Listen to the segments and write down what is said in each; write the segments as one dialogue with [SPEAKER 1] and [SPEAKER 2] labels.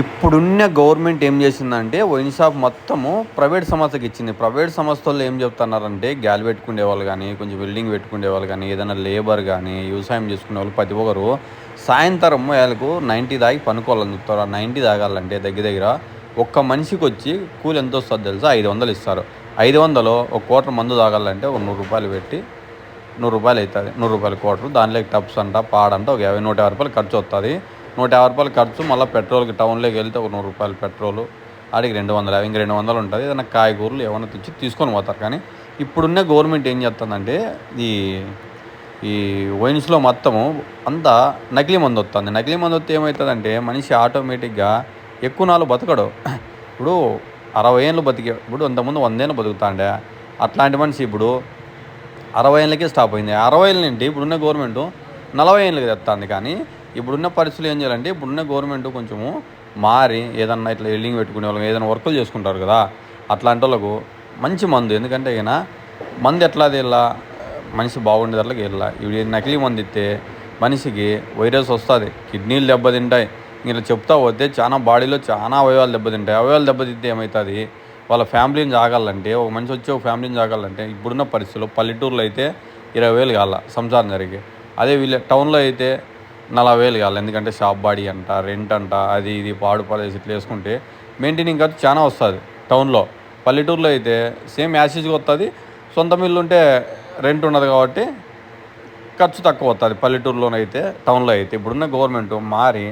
[SPEAKER 1] ఇప్పుడున్న గవర్నమెంట్ ఏం చేసిందంటే వైన్ షాప్ మొత్తము ప్రైవేట్ సంస్థకి ఇచ్చింది. ప్రైవేట్ సంస్థల్లో ఏం చెప్తున్నారంటే గ్యాల్ పెట్టుకునే వాళ్ళు కానీ కొంచెం బిల్డింగ్ పెట్టుకునే వాళ్ళు కానీ ఏదైనా లేబర్ కానీ వ్యవసాయం చేసుకునే వాళ్ళు ప్రతి ఒక్కరు సాయంత్రం వాళ్ళకు నైంటీ దాకి పనుకోవాలని చెప్తారు. ఆ నైంటీ తాగాలంటే దగ్గర దగ్గర ఒక్క మనిషికి వచ్చి కూలి ఎంత వస్తుందో తెలుసా? ఐదు వందలు ఇస్తారు. ఐదు వందలు ఒక కోటర్ మందు తాగాలంటే ఒక నూరు రూపాయలు పెట్టి నూరు రూపాయలు అవుతుంది. నూరు రూపాయల కోటరు. దానిలోకి టప్స్ అంట పాడంట ఒక యాభై నూట యాభై రూపాయలు ఖర్చు వస్తుంది. నూట యాభై రూపాయలు ఖర్చు మళ్ళీ పెట్రోల్కి టౌన్లోకి వెళ్తే ఒక నూరు రూపాయలు పెట్రోల్ ఆడికి రెండు వందల యాభై ఇంక రెండు వందలు ఉంటుంది. ఏదైనా కాయగూరలు ఏమైనా తెచ్చి తీసుకొని పోతారు. కానీ ఇప్పుడున్న గవర్నమెంట్ ఏం చేస్తుందంటే ఈ ఈ వైన్స్లో మొత్తము అంతా నకిలీ మందు వస్తుంది. నకిలీ మందు వస్తే ఏమవుతుందంటే మనిషి ఆటోమేటిక్గా ఎక్కువ నాలుగు బతకడు. ఇప్పుడు అరవై ఏళ్ళు బతికే ఇప్పుడు అంతకుముందు వందేళ్ళు బతుకుతాండే. అట్లాంటి మనిషి ఇప్పుడు అరవై ఏళ్ళకే స్టాప్ అయింది. అరవై ఏళ్ళ నుండి ఇప్పుడున్న గవర్నమెంట్ నలభై ఏళ్ళకి తెస్తుంది కానీ ఇప్పుడున్న పరిస్థితులు ఏం చేయాలంటే ఇప్పుడున్న గవర్నమెంట్ కొంచెము మారి ఏదన్నా ఇట్లా ఎల్లింగ్ పెట్టుకునే వాళ్ళకి ఏదైనా వర్కులు చేసుకుంటారు కదా అట్లాంటి వాళ్ళకు మంచి మందు. ఎందుకంటే ఈయన మందు ఎట్లా తెల్లా మనిషి బాగుండేది అట్లా వెళ్ళా ఇవి నకిలీ మందు ఇస్తే మనిషికి వైరస్ వస్తుంది. కిడ్నీలు దెబ్బతింటాయి. ఇలా చెప్తా పోతే చాలా బాడీలో చాలా అవయవాలు దెబ్బతింటాయి. అవయవాలు దెబ్బతింటే ఏమవుతుంది వాళ్ళ ఫ్యామిలీని జాగాలంటే ఒక మనిషి వచ్చి ఒక ఫ్యామిలీని జాగాలంటే ఇప్పుడున్న పరిస్థితుల్లో పల్లెటూరులో అయితే ఇరవై వేలు కాల సంసారం జరిగి. అదే వీళ్ళ టౌన్లో అయితే నలభై వేలు కావాలి. ఎందుకంటే షాప్ బాడీ అంట రెంట్ అంట అది ఇది పాడు పడేసి ఇట్లా వేసుకుంటే మెయింటైనింగ్ ఖర్చు చాలా వస్తుంది టౌన్లో. పల్లెటూరులో అయితే సేమ్ యాసిడ్గా వస్తుంది సొంత మిల్లు ఉంటే రెంట్ ఉండదు కాబట్టి ఖర్చు తక్కువ వస్తుంది పల్లెటూరులోనైతే టౌన్లో అయితే. ఇప్పుడున్న గవర్నమెంట్ మారి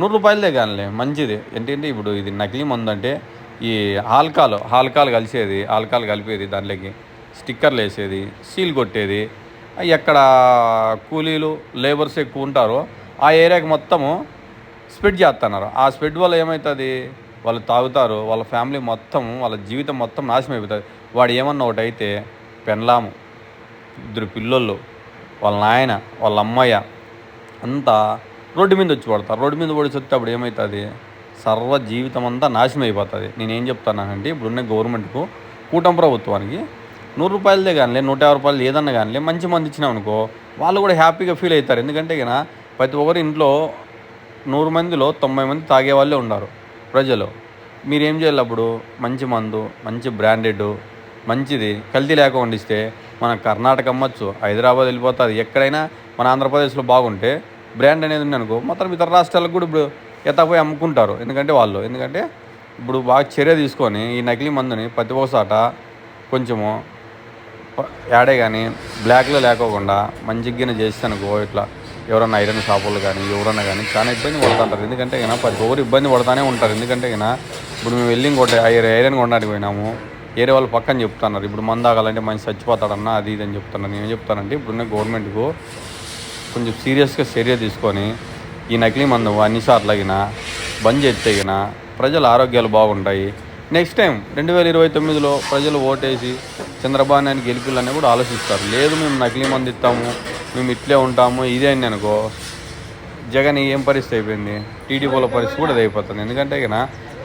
[SPEAKER 1] నూరు రూపాయలదే కానీ మంచిది. ఏంటంటే ఇప్పుడు ఇది నకిలీ మందు అంటే ఈ ఆల్కాలు ఆల్కాలు కలిసేది ఆల్కాలు కలిపేది దాంట్లోకి స్టిక్కర్లు వేసేది సీల్ కొట్టేది ఎక్కడ కూలీలు లేబర్స్ ఎక్కువ ఉంటారో. ఆ ఏరియాకి మొత్తము స్ప్రెడ్ చేస్తున్నారు ఆ స్ప్రెడ్ వల్ల ఏమవుతుంది వాళ్ళు తాగుతారు వాళ్ళ ఫ్యామిలీ మొత్తం వాళ్ళ జీవితం మొత్తం నాశనం అయిపోతుంది. వాడు ఏమన్నా ఒకటి అయితే పెన్లాము ఇద్దరు పిల్లోళ్ళు వాళ్ళ నాయన వాళ్ళ అమ్మయ్య అంతా రోడ్డు మీద వచ్చి పడతారు. రోడ్డు మీద పడి చెప్తే అప్పుడు ఏమవుతుంది సర్వ జీవితం అంతా నాశనం అయిపోతుంది. నేనేం చెప్తానంటే ఇప్పుడున్న గవర్నమెంట్కు కూటమి ప్రభుత్వానికి నూరు రూపాయలదే కానీ నూట యాభై రూపాయలు ఏదన్నా కానీ మంచి మంది ఇచ్చినాం అనుకో వాళ్ళు కూడా హ్యాపీగా ఫీల్ అవుతారు. ఎందుకంటే ఇక ప్రతి ఒక్కరు ఇంట్లో నూరు మందిలో తొంభై మంది తాగే వాళ్ళే ఉన్నారు ప్రజలు. మీరేం చేయాలి అప్పుడు? మంచి మందు మంచి బ్రాండెడ్ మంచిది కల్తీ లేకుండా ఇస్తే మన కర్ణాటక అమ్మచ్చు హైదరాబాద్ వెళ్ళిపోతుంది. ఎక్కడైనా మన ఆంధ్రప్రదేశ్లో బాగుంటే బ్రాండ్ అనేది ఉంది అనుకో మొత్తం ఇతర రాష్ట్రాలకు కూడా ఇప్పుడు ఎత్తపోయి అమ్ముకుంటారు ఎందుకంటే వాళ్ళు. ఎందుకంటే ఇప్పుడు బాగా చర్య తీసుకొని ఈ నకిలీ మందుని ప్రతి ఒక్కసాట కొంచెము యాడే కానీ బ్లాక్లో లేకోకుండా మంచిగా చేస్తే అనుకో ఇట్లా. ఎవరన్నా ఐరన్ షాపులు కానీ ఎవరన్నా కానీ చాలా ఇబ్బంది పడుతుంటారు. ఎందుకంటే ఇక ప్రతి ఒక్కరు ఇబ్బంది పడుతూనే ఉంటారు. ఎందుకంటే ఇక ఇప్పుడు మేము వెళ్ళి కొట్టే ఐరన్ కొనడానికి పోయినాము. ఏరే వాళ్ళు పక్కన చెప్తున్నారు. ఇప్పుడు మందాగాలంటే మంచి చచ్చిపోతాడన్నా అది ఇది అని చెప్తున్నారు. నేను చెప్తానంటే ఇప్పుడున్న గవర్నమెంట్కు కొంచెం సీరియస్గా చర్య తీసుకొని ఈ నకిలీ మందు అన్ని సార్లగిన బంద్ చేస్తేగిన ప్రజల ఆరోగ్యాలు బాగుంటాయి. నెక్స్ట్ టైం రెండు వేల ఇరవై తొమ్మిదిలో ప్రజలు ఓటేసి చంద్రబాబు నాయుడు గెలిపిల్లని కూడా ఆలోచిస్తారు. లేదు మేము నకిలీ మందు ఇస్తాము మేము ఇట్లే ఉంటాము ఇదే అని అనుకో. జగన్ ఏం పరిస్థితి అయిపోయింది? టీడీపీల పరిస్థితి కూడా అది అయిపోతుంది. ఎందుకంటే ఇక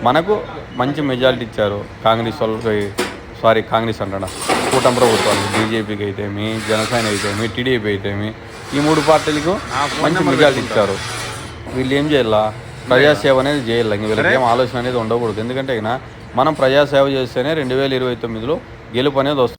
[SPEAKER 1] మనకు మంచి మెజారిటీ ఇచ్చారు కాంగ్రెస్ వాళ్ళకి. సారీ కాంగ్రెస్ అంటాడా కూటమి ప్రభుత్వాలు బీజేపీకి అయితేమి జనసేన అయితేమి టీడీపీ అయితేమి ఈ మూడు పార్టీలకు మంచి మెజారిటీ ఇచ్చారు. వీళ్ళు ఏం చేయాలా? ప్రజాసేవ అనేది చేయాలి? ఇంక వీళ్ళకి ఏం ఆలోచన అనేది ఉండకూడదు. ఎందుకంటే ఇక మనం ప్రజాసేవ చేస్తేనే రెండు వేల ఇరవై తొమ్మిదిలో గెలుపు అనేది వస్తుంది.